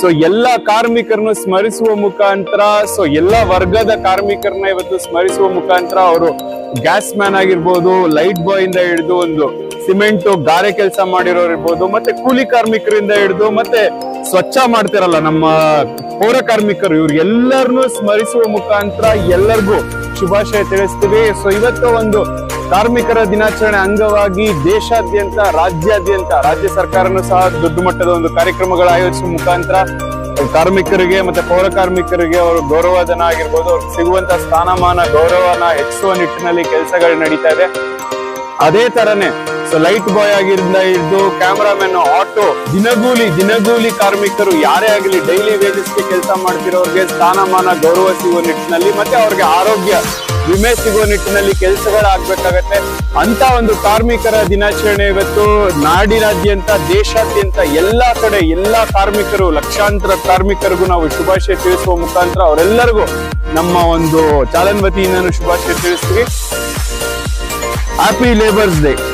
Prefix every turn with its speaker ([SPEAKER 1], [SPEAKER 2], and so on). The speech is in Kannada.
[SPEAKER 1] ಸೊ ಎಲ್ಲ ಕಾರ್ಮಿಕರನ್ನು ಸ್ಮರಿಸುವ ಮುಖಾಂತರ ಸೊ ಎಲ್ಲ ವರ್ಗದ ಕಾರ್ಮಿಕರನ್ನ ಇವತ್ತು ಸ್ಮರಿಸುವ ಮುಖಾಂತರ ಅವರು ಗ್ಯಾಸ್ ಮ್ಯಾನ್ ಆಗಿರ್ಬೋದು ಲೈಟ್ ಬಾಯ್ ಇಂದ ಹಿಡಿದು ಒಂದು ಸಿಮೆಂಟ್ ಗಾರೆ ಕೆಲಸ ಮಾಡಿರೋರು ಇರ್ಬೋದು, ಮತ್ತೆ ಕೂಲಿ ಕಾರ್ಮಿಕರಿಂದ ಹಿಡಿದು, ಮತ್ತೆ ಸ್ವಚ್ಛ ಮಾಡ್ತಿರಲ್ಲ ನಮ್ಮ ಪೌರ ಕಾರ್ಮಿಕರು, ಇವ್ರು ಎಲ್ಲರನ್ನು ಸ್ಮರಿಸುವ ಮುಖಾಂತರ ಎಲ್ಲರಿಗೂ ಶುಭಾಶಯ ತಿಳಿಸ್ತೀವಿ. ಸೊ ಇವತ್ತು ಒಂದು ಕಾರ್ಮಿಕರ ದಿನಾಚರಣೆ ಅಂಗವಾಗಿ ದೇಶಾದ್ಯಂತ, ರಾಜ್ಯಾದ್ಯಂತ, ರಾಜ್ಯ ಸರ್ಕಾರನು ಸಹ ದೊಡ್ಡ ಮಟ್ಟದ ಒಂದು ಕಾರ್ಯಕ್ರಮಗಳ ಆಯೋಜಿಸುವ ಮುಖಾಂತರ ಕಾರ್ಮಿಕರಿಗೆ ಮತ್ತೆ ಪೌರ ಕಾರ್ಮಿಕರಿಗೆ ಅವರು ಗೌರವಧನ ಆಗಿರ್ಬೋದು ಅವ್ರಿಗೆ ಸಿಗುವಂತ ಸ್ಥಾನಮಾನ, ಗೌರವನ ಹೆಚ್ಚಿಸುವ ನಿಟ್ಟಿನಲ್ಲಿ ಕೆಲಸಗಳು ನಡೀತಾ ಇದೆ. ಅದೇ ತರನೇ ಸೊ ಲೈಟ್ ಬಾಯ್ ಆಗಿರಿಂದ ಹಿಡಿದು ಕ್ಯಾಮ್ರಾಮನ್, ಆಟೋ, ದಿನಗೂಲಿ ದಿನಗೂಲಿ ಕಾರ್ಮಿಕರು ಯಾರೇ ಆಗಲಿ ಡೈಲಿ ವೇಜಸ್ಗೆ ಕೆಲಸ ಮಾಡ್ತಿರೋರಿಗೆ ಸ್ಥಾನಮಾನ, ಗೌರವ ಸಿಗುವ ನಿಟ್ಟಿನಲ್ಲಿ ಮತ್ತೆ ಅವ್ರಿಗೆ ಆರೋಗ್ಯ ವಿಮೆ ಸಿಗುವ ನಿಟ್ಟಿನಲ್ಲಿ ಕೆಲಸಗಳಾಗಬೇಕಾಗತ್ತೆ. ಅಂತ ಒಂದು ಕಾರ್ಮಿಕರ ದಿನಾಚರಣೆ ಇವತ್ತು ನಾಡಿನಾದ್ಯಂತ, ದೇಶಾದ್ಯಂತ ಎಲ್ಲಾ ಕಡೆ ಎಲ್ಲಾ ಕಾರ್ಮಿಕರು, ಲಕ್ಷಾಂತರ ಕಾರ್ಮಿಕರಿಗೂ ನಾವು ಶುಭಾಶಯ ತಿಳಿಸುವ ಮುಖಾಂತರ ಅವರೆಲ್ಲರಿಗೂ ನಮ್ಮ ಒಂದು ಚಾಲನ್ ವತಿಯಿಂದ ಶುಭಾಶಯ ತಿಳಿಸ್ತೀವಿ. Happy labours day